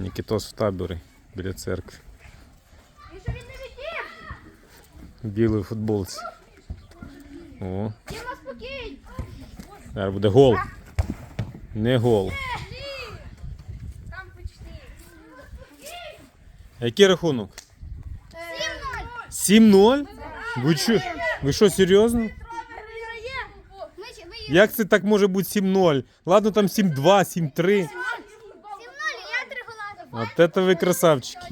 Нікітос в таборі біля церкви. Білій футболці. О, зараз буде гол. Не гол. Який рахунок? Сім ноль. 7-0? Ви що? Ви що, серйозно? Як це так може бути 7-0? Ладно, там 7-2, 7-3. 7-0, я три гола. От це ви красавчики.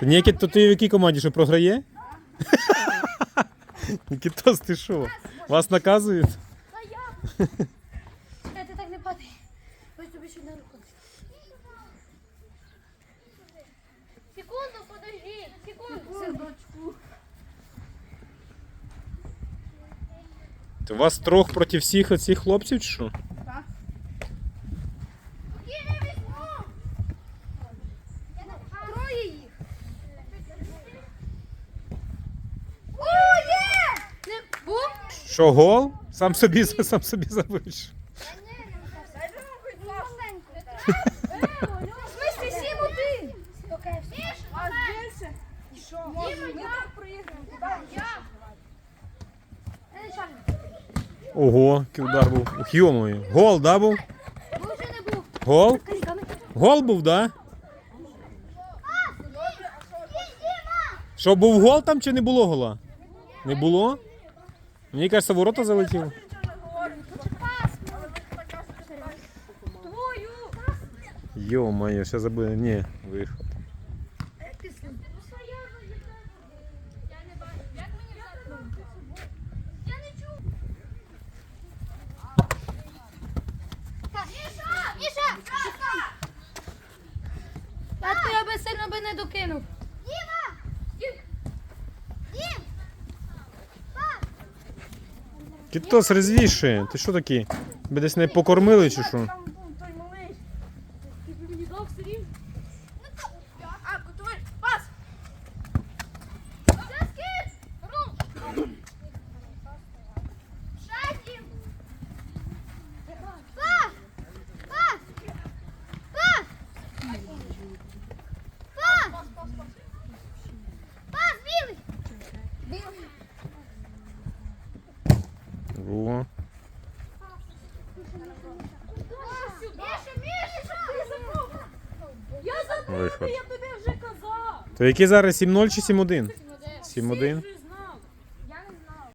Це Нікіт, то ти в якій команді що програє? Нікітос, ти що? Вас наказують? Чекай, ти так не падай. Ось тобі ще на руку. Секунду, подожди, секунду. То вас трьох проти всіх оцих хлопців чи що? Кидай. Троє їх. О, є! Не був? Що, гол? Сам собі сам собі забиш. Один? А більше? Що? Ми так проіграємо. Ого, який удар був. Ух, йомою. Гол, да, був? Гол? Гол був, да? Що, був гол там чи не було гола? Не було? Мені кажеться, ворота залетіло. Твою. Йо-моє, ще забили. Ні, виход. Я не чув. Міша! А ти я би сильно би не докинув. Діма! Дім! Кітос резвіше. Ти що такий? Тебе десь не покормили чи що? Там був той малий. Ти мені дав все Білий. О. Міша, Міша! Я забув, я тобі вже казав. То який зараз 7-0 чи 7-1? 7-1.